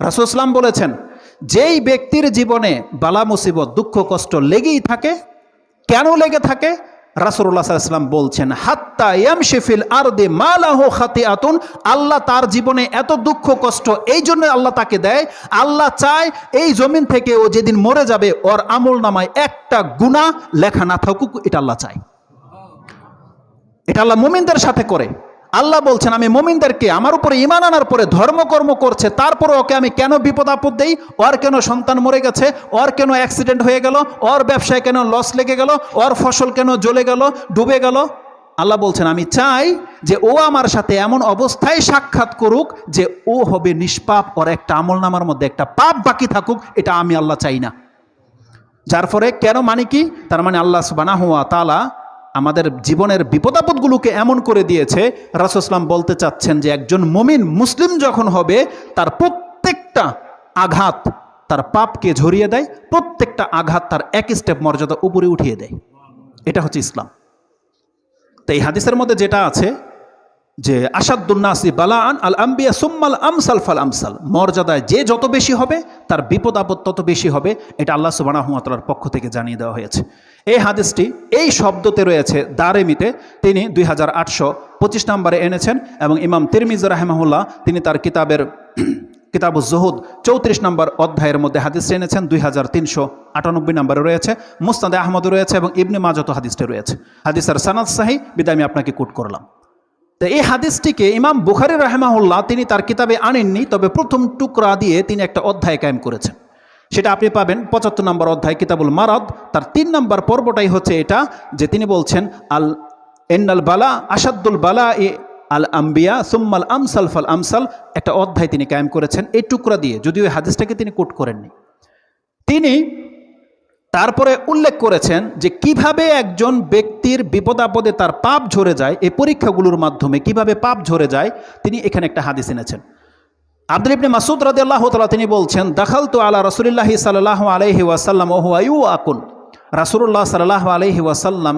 রাসুলাম বলেছেন, যেই ব্যক্তির জীবনে বালা, মুসিবত, দুঃখ, কষ্ট লেগেই থাকে, কেন লেগে থাকে? রাসুল্লাহ সাল্লাম বলছেন, হাত্তা ইয়ামশেফিল আর দে মালাহ খাতে আতুন আল্লাহ তার জীবনে এত দুঃখ, কষ্ট, এই জন্য আল্লাহ তাকে দেয়, আল্লাহ চায় এই জমিন থেকে ও যেদিন মরে যাবে, ওর আমল নামায় একটা গুণা লেখা না থাকুক, এটা আল্লাহ চায়। এটা আল্লাহ মোমিনদের সাথে করে। আল্লাহ বলছেন, আমি মোমিনদেরকে আমার উপরে ইমান আনার পরে ধর্মকর্ম করছে তারপরে ওকে আমি কেন বিপদ আপদ দেই? ওর কেন সন্তান মরে গেছে? ওর কেন অ্যাক্সিডেন্ট হয়ে গেল? ওর ব্যবসায় কেন লস লেগে গেল? ওর ফসল কেন জ্বলে গেল? ডুবে গেল? আল্লাহ বলছেন, আমি চাই যে ও আমার সাথে এমন অবস্থায় সাক্ষাৎ করুক যে ও হবে নিষ্পাপ, ওর একটা আমল নামার মধ্যে একটা পাপ বাকি থাকুক, এটা আমি আল্লাহ চাই না। যার ফলে কেন মানে কি? তার মানে আল্লাহ সুবানা হুয়া তালা আমাদের জীবনের বিপদাপদগুলোকে এমন করে দিয়েছে রাসুসলাম বলতে চাচ্ছেন যে একজন মমিন মুসলিম যখন হবে, তার প্রত্যেকটা আঘাত তার পাপকে ঝরিয়ে দেয়, প্রত্যেকটা আঘাত তার এক স্টেপ মর্যাদা উপরে উঠিয়ে দেয়। এটা হচ্ছে ইসলাম। তো এই হাদিসের মধ্যে যেটা আছে যে আসাদুন্নাসি বালাআন আল আম্বিয়া সুম্মাল আমসাল ফাল আমসাল। মর্যাদায় যে যত বেশি হবে, তার বিপদ আপদ তত বেশি হবে। এটা আল্লাহ সুবানাহমাতার পক্ষ থেকে জানিয়ে দেওয়া হয়েছে। এই হাদিসটি, এই শব্দতে রয়েছে দারেমিতে। তিনি দুই হাজার আটশো পঁচিশ নম্বরে এনেছেন এবং ইমাম তিরমিজ রাহেমাহুল্লাহ তিনি তার কিতাবের কিতাবুজ জহুদ চৌত্রিশ নম্বর অধ্যায়ের মধ্যে হাদিস এনেছেন। দুই হাজার তিনশো আটানব্বই নম্বরে রয়েছে। মুস্তাদে আহমদ রয়েছে এবং ইবনে মাজত হাদিসটি রয়েছে। হাদিসের সানাদ সাহি, বিদায় আমি আপনাকে কোট করলাম। তো এই হাদিসটিকে ইমাম বুখারি রাহেমাহুল্লাহ তিনি তার কিতাবে আনেননি, তবে প্রথম টুকরা দিয়ে তিনি একটা অধ্যায় কায়েম করেছেন। সেটা আপনি পাবেন পঁচাত্তর নম্বর অধ্যায় কিতাবুল মারদ। তার তিন নম্বর পর্বটাই হচ্ছে এটা, যে তিনি বলছেন, আল এন্নাল বালা আসাদুল বালা এ আল আম্বিয়া সুম্মাল আমসাল ফাল আমসাল। একটা অধ্যায় তিনি কায়েম করেছেন এই টুকরা দিয়ে, যদিও এই হাদিসটাকে তিনি কোট করেননি। তিনি তারপরে উল্লেখ করেছেন যে কীভাবে একজন ব্যক্তির বিপদাপদে তার পাপ ঝরে যায়, এই পরীক্ষাগুলোর মাধ্যমে কীভাবে পাপ ঝরে যায়, তিনি এখানে একটা হাদিস এনেছেন। আব্দুল ইবনে মাসুদ রাদি আল্লাহ তালা তিনি বলছেন দাখাল তো আলা রসুলিল্লাহি সাল্লাহ আলহি ওয়াসাল্লাম ওহু আয়ু আকুন রাসুল্লাহ সাল্লাহ আলহি ওয়াসাল্লাম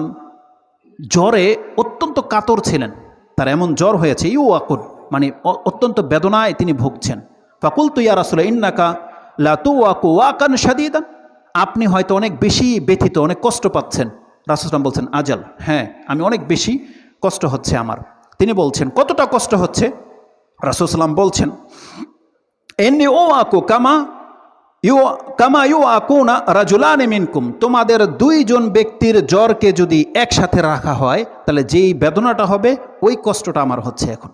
জ্বরে অত্যন্ত কাতর ছিলেন। তার এমন জ্বর হয়েছে ইউ আকুন মানে অত্যন্ত বেদনায় তিনি ভুগছেন। ফাকুল তুইয়া রাসুল, ইন্নাকা লা তু ওয়াকু ওয়াকান সাদিদান আপনি হয়তো অনেক বেশি ব্যথিত, অনেক কষ্ট পাচ্ছেন। রাসুসলাম বলছেন, আজাল হ্যাঁ আমি অনেক বেশি কষ্ট হচ্ছে আমার। তিনি বলছেন, কতটা কষ্ট হচ্ছে? রাসুসলাম বলছেন এমনি ও আকু কামা ইউ কামা ইউ আকু আকুনা রাজুলানে মিনকুম। তোমাদের দুইজন ব্যক্তির জ্বরকে যদি একসাথে রাখা হয়, তাহলে যেই বেদনাটা হবে, ওই কষ্টটা আমার হচ্ছে এখন।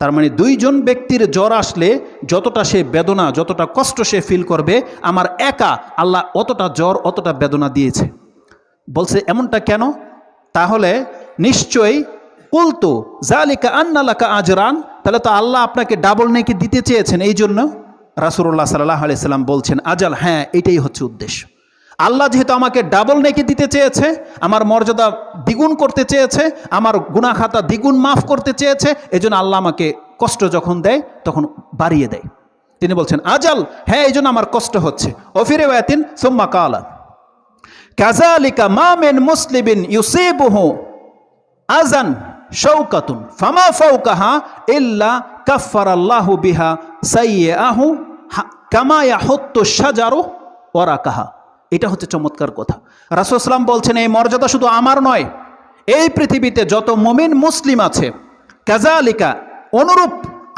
তার মানে দুইজন ব্যক্তির জ্বর আসলে যতটা সে বেদনা, যতটা কষ্ট সে ফিল করবে, আমার একা আল্লাহ অতটা জ্বর, অতটা বেদনা দিয়েছে। বলছে, এমনটা কেন? তাহলে নিশ্চয়ই কুলতু জালিকা আন্নালাকা আজরান তাহলে তো আল্লাহ আপনাকে ডাবল নেকি দিতে চেয়েছেন, এই জন্য রাসুল্লাহ সাল্লাহ আলাইসাল্লাম বলছেন, আজাল হ্যাঁ এটাই হচ্ছে উদ্দেশ্য। আল্লাহ যেহেতু আমাকে ডাবল নেকি দিতে চেয়েছে, আমার মর্যাদা দ্বিগুণ করতে চেয়েছে, আমার গুনাখাতা দ্বিগুণ মাফ করতে চেয়েছে, এজন্য আল্লাহ আমাকে কষ্ট যখন দেয়, তখন বাড়িয়ে দেয়। তিনি বলছেন, আজাল হ্যাঁ এই জন্য আমার কষ্ট হচ্ছে। অফিরে ওয়াতিন সোম্মা কালা। কাজালিকা মা মিন মুসলিমিন ইউসিবুহু আজান শৌকাতুন। ফামা ফৌকাহা ইল্লা কাফফারাল্লাহু বিহা সাইয়ে আহু কামায়া হত্য সাজারো ওরা কাহা এটা হচ্ছে চমৎকার কথা। রাসুসলাম বলছেন, এই মর্যাদা শুধু আমার নয়, এই পৃথিবীতে যত মুমিন, মুসলিম আছে কাজালিকা অনুরূপ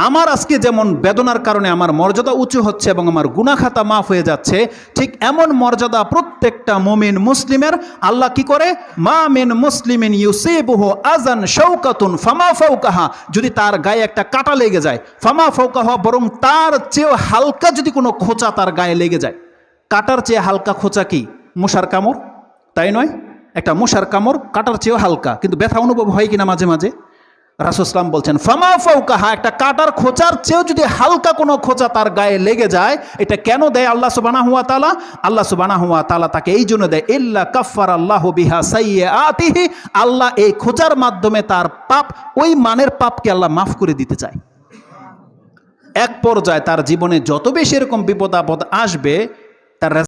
আমার আজকে যেমন বেদনার কারণে আমার মর্যাদা উঁচু হচ্ছে এবং আমার গুনাখাতা মাফ হয়ে যাচ্ছে, ঠিক এমন মর্যাদা প্রত্যেকটা মুমিন মুসলিমের। আল্লাহ কি করে? মা মিন মুসলিমিন ইউসিবুহু আজান শৌকাতুন ফামা ফৌকাহা যদি তার গায়ে একটা কাটা লেগে যায়, ফামা ফৌকাহা বরং তার চেয়েও হালকা যদি কোনো খোঁচা তার গায়ে লেগে যায়। কাটার চেয়ে হালকা খোঁচা কি? মশার কামড়। তাই নয়, একটা মশার কামড় কাটার চেয়েও হালকা, কিন্তু ব্যথা অনুভব হয় কিনা মাঝে মাঝে? রাসুসলাম বলছেন, ফামা ফৌকাহা একটা কাটার খোঁচার চেয়েও যদি হালকা কোনো খোঁচা তার গায়ে লেগে যায়, এটা কেন দেয় আল্লাহ সুবানা হুয়া তালা আল্লাহ সুবানা হুয়া তালা তাকে এই জন্য দেয়, ইল্লা কাফার আল্লাহ বিহা সাইয়ে আতিহি আল্লাহ এই খোঁচার মাধ্যমে তার পাপ, ওই মানের পাপকে আল্লাহ মাফ করে দিতে চায়। এক পর্যায়ে তার জীবনে যত বেশি এরকম বিপদ আপদ আসবে, তার